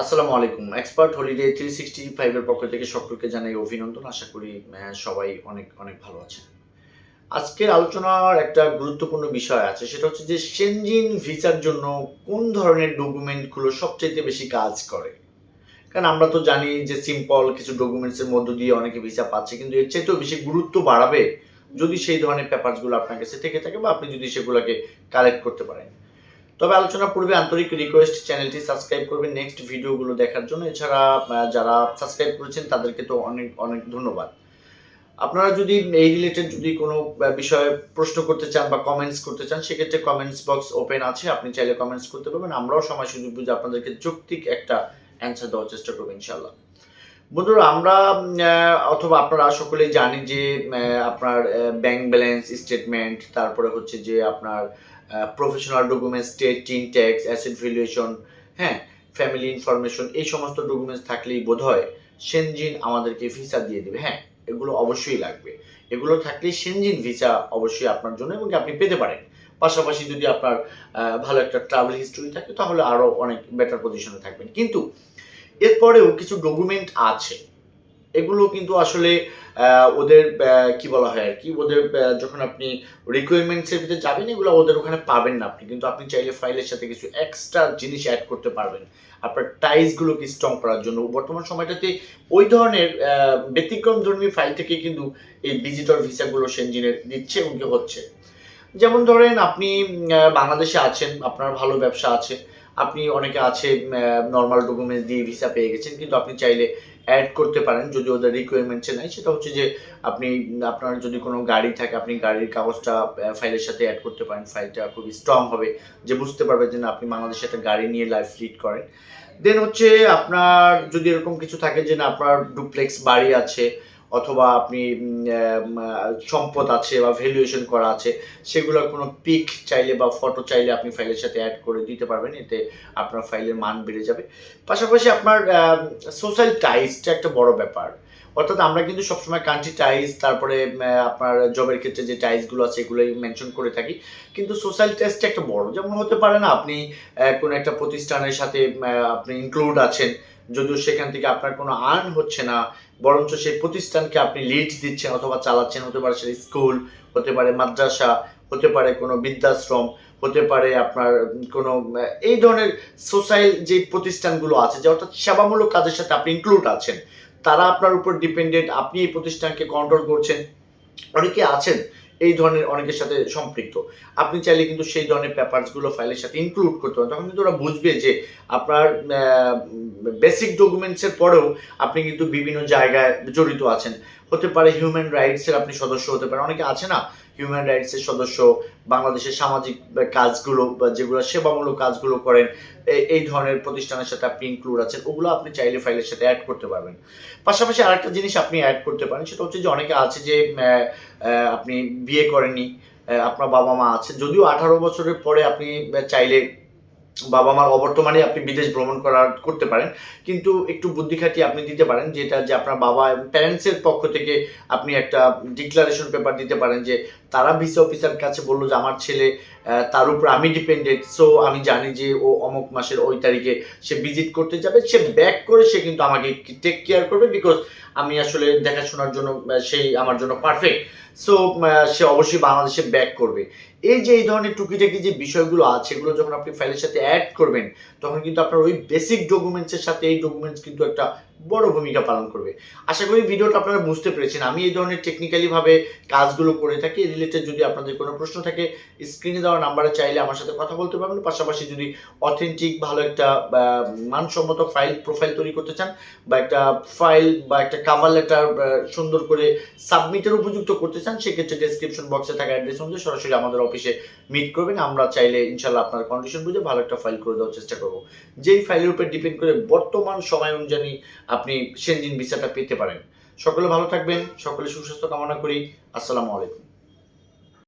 আসসালামু আলাইকুম। Expert holiday three sixty ফাইভের পক্ষ থেকে সকলকে জানাই অভিনন্দন। আশা করি সবাই অনেক অনেক ভালো আছেন। আজকের আলোচনার একটা গুরুত্বপূর্ণ বিষয় আছে, সেটা হচ্ছে যে সেনজিন ভিসার জন্য কোন ধরনের ডকুমেন্টগুলো সবচেয়ে বেশি কাজ করে? কারণ আমরা তো জানি যে সিম্পল কিছু ডকুমেন্টসের মধ্য দিয়ে অনেকে ভিসা পাচ্ছে, কিন্তু এর চাইতেও বেশি গুরুত্ব বাড়াবে যদি সেই ধরনের পেপারসগুলো আপনার কাছে থেকে থাকে বা আপনি যদি সেগুলোকে কালেক্ট করতে পারেন। তবে আলোচনা পূর্বে আন্তরিক রিকোয়েস্ট চ্যানেলটি সাবস্ক্রাইব করবেন নেক্সট ভিডিওগুলো দেখার জন্য। এছাড়া যারা সাবস্ক্রাইব করেছেন, তাদেরকে তো অনেক অনেক ধন্যবাদ। আপনারা যদি এই রিলেটেড যদি কোনো বিষয়ে প্রশ্ন করতে চান বা কমেন্টস করতে চান, সেক্ষেত্রে কমেন্টস বক্স ওপেন আছে। আপনি চাইলে কমেন্টস করতে পারবেন। আমরাও সময় সুযোগ বুঝে আপনাদেরকে যৌক্তিক একটা অ্যান্সার দেওয়ার চেষ্টা করব ইনশাল্লাহ বন্ধুরা, আমরা অথবা আপনারা সকলেই জানি যে আপনার ব্যাংক ব্যালেন্স স্টেটমেন্ট তারপরে হচ্ছে যে আপনার professional documents TIN tax asset valuation হ্যাঁ ফ্যামিলি ইনফরমেশন এই সমস্ত ডকুমেন্টস থাকলেই বোধ হয় সেনজিন আমাদেরকে ভিসা দিয়ে দেবে। হ্যাঁ এগুলো অবশ্যই লাগবে। এগুলো থাকলেই সেনজিন ভিসা অবশ্যই আপনার জন্য এবং আপনি পেতে পারেন। পাশাপাশি যদি আপনার ভালো একটা ট্রাভেল হিস্টোরি থাকে, তাহলে আরও অনেক বেটার পজিশনে থাকবেন। কিন্তু এরপরেও কিছু ডকুমেন্ট আছে। এগুলো কিন্তু আসলে ওদের কি বলা হয় আর কি, ওদের যখন আপনি রিকোয়ারমেন্টসের ভিতরে যাবেন, এগুলো ওদের ওখানে পাবেন না আপনি। কিন্তু আপনি চাইলে ফাইলের সাথে কিছু এক্সট্রা জিনিস অ্যাড করতে পারবেন। আপনার টাইসগুলোকে স্ট্রং করার জন্য? বর্তমান সময়টাতে ওই ধরনের ব্যতিক্রম ধর্মী ফাইল থেকে কিন্তু এই ডিজিটাল ভিসাগুলো সেনজিনের দিচ্ছে এবং হচ্ছে। যেমন ধরেন আপনি বাংলাদেশে আছেন, আপনার ভালো ব্যবসা আছে। আপনি অনেকে আছে নর্মাল ডকুমেন্টস দিয়ে ভিসা পেয়ে গেছেন, কিন্তু আপনি চাইলে অ্যাড করতে পারেন, যদি ওদের রিকোয়ারমেন্টসে নাই। সেটা হচ্ছে যে, আপনি, আপনার যদি কোনো গাড়ি থাকে, আপনি গাড়ির কাগজটা ফাইলের সাথে অ্যাড করতে পারেন। ফাইলটা খুবই স্ট্রং হবে, যে বুঝতে পারবে যে, না, আপনি বাংলাদেশে একটা গাড়ি নিয়ে লাইফ লিড করেন। দেন হচ্ছে, আপনার যদি এরকম কিছু থাকে যে, না, আপনার ডুপ্লেক্স বাড়ি আছে অথবা আপনি সম্পদ আছে বা ভ্যালুয়েশন করা আছে, সেগুলোর কোনো পিক চাইলে বা ফটো চাইলে আপনি ফাইলের সাথে অ্যাড করে দিতে পারবেন, এতে আপনার ফাইলের মান বেড়ে যাবে। পাশাপাশি আপনার সোশ্যাল টাইজটা একটা বড় ব্যাপার। অর্থাৎ আমরা কিন্তু সবসময় কান্ট্রি টাইজ তারপরে আপনার জবের ক্ষেত্রে যে টাইজগুলো আছে, এগুলোই মেনশন করে থাকি। কিন্তু সোশ্যাল টেস্টটা একটা বড়। যেমন হতে পারে না, আপনি কোনো একটা প্রতিষ্ঠানের সাথে আপনি ইনক্লুড আছেন যদিও সেখান থেকে আপনার কোনো আর্ন হচ্ছে না, বরঞ্চ সেই প্রতিষ্ঠানকে আপনি লিড দিচ্ছেন অথবা চালাচ্ছেন, হতে পারে সেটা স্কুল হতে পারে মাদ্রাসা, হতে পারে কোনো বৃদ্ধাশ্রম, হতে পারে আপনার কোনো, এই ধরনের সোশ্যাল যে প্রতিষ্ঠানগুলো আছে, যে অর্থাৎ সেবামূলক কাজের সাথে আপনি ইনক্লুড আছেন, তারা আপনার উপর ডিপেন্ডেন্ট আপনি এই প্রতিষ্ঠানকে কন্ট্রোল করছেন, অনেকে আছেন এই ধরনের অনেকের সাথে সম্পৃক্ত। আপনি চাইলে কিন্তু সেই ধরনের পেপারসগুলো ফাইলের সাথে ইনক্লুড করতে পারেন। তখন কিন্তু ওরা বুঝবে যে আপনার বেসিক ডকুমেন্টসের পরেও আপনি কিন্তু বিভিন্ন জায়গায় জড়িত আছেন। হতে পারে হিউম্যান রাইটসের আপনি সদস্য হতে পারেন। অনেকে আছে না হিউম্যান রাইটসের সদস্য, বাংলাদেশের সামাজিক কাজগুলো, বা, যেগুলো সেবামূলক কাজগুলো করেন এই ধরনের প্রতিষ্ঠানের সাথে আপনি ইনক্লুড আছেন, ওগুলো আপনি চাইলে ফাইলের সাথে অ্যাড করতে পারবেন। পাশাপাশি আরেকটা জিনিস আপনি অ্যাড করতে পারেন, সেটা হচ্ছে যে অনেকে আছে যে আপনি বিয়ে করেননি আপনার বাবা মা আছে যদিও আঠারো বছরের পরে আপনি চাইলে বাবা মার অবর্তমানে আপনি বিদেশ ভ্রমণ করার করতে পারেন। কিন্তু একটু বুদ্ধি খাটিয়ে আপনি দিতে পারেন, যেটা যে আপনার বাবা প্যারেন্টসের পক্ষ থেকে আপনি একটা ডিক্লারেশন পেপার দিতে পারেন যে, তারা ভিসা অফিসার কাছে বলল যে, আমার ছেলে তার উপর আমি ডিপেন্ডেন্ট সো আমি জানি যে ও অমুক মাসের ওই তারিখে সে ভিজিট করতে যাবে, সে ব্যাক করে সে কিন্তু আমাকে টেক কেয়ার করবে বিকজ আমি আসলে দেখাশোনার জন্য সেই আমার জন্য পারফেক্ট সো সে অবশ্যই বাংলাদেশে ব্যাক করবে। এই যে, এই ধরনের টুকিটাকি যে বিষয়গুলো আছে, এগুলো যখন আপনি ফাইলের সাথে অ্যাড করবেন, তখন কিন্তু আপনার ওই বেসিক ডকুমেন্টসের সাথে এই ডকুমেন্টস কিন্তু একটা বড় ভূমিকা পালন করবে। আশা করি ভিডিওটা আপনারা বুঝতে পেরেছেন। আমি এই ধরনের টেকনিক্যালি ভাবে কাজগুলো করে থাকি রিলেটেড যদি আপনাদের কোনো প্রশ্ন থাকে স্ক্রিনে দেওয়া নাম্বারে চাইলে আমার সাথে কথা বলতে পারবেন। পাশাপাশি যদি অথেন্টিক ভালো একটা মানসম্মত ফাইল প্রোফাইল তৈরি করতে চান, বা একটা ফাইল বা একটা কাভার লেটার সুন্দর করে সাবমিটের উপযুক্ত করতে চান, সেক্ষেত্রে ডেসক্রিপশন বক্সে থাকা অ্যাড্রেস অনুযায়ী সরাসরি আমাদের অফিসে মিট করবেন। আমরা চাইলে ইনশাল্লাহ আপনার কন্ডিশন বুঝে ভালো একটা ফাইল করে দেওয়ার চেষ্টা করব। যেই ফাইলের উপর ডিপেন্ড করে বর্তমান সময় অনুযায়ী আপনি সেনজিন ভিসাটা পেতে পারেন। সকলে ভালো থাকবেন সকলে সুস্বাস্থ্য কামনা করি। আসসালামু আলাইকুম।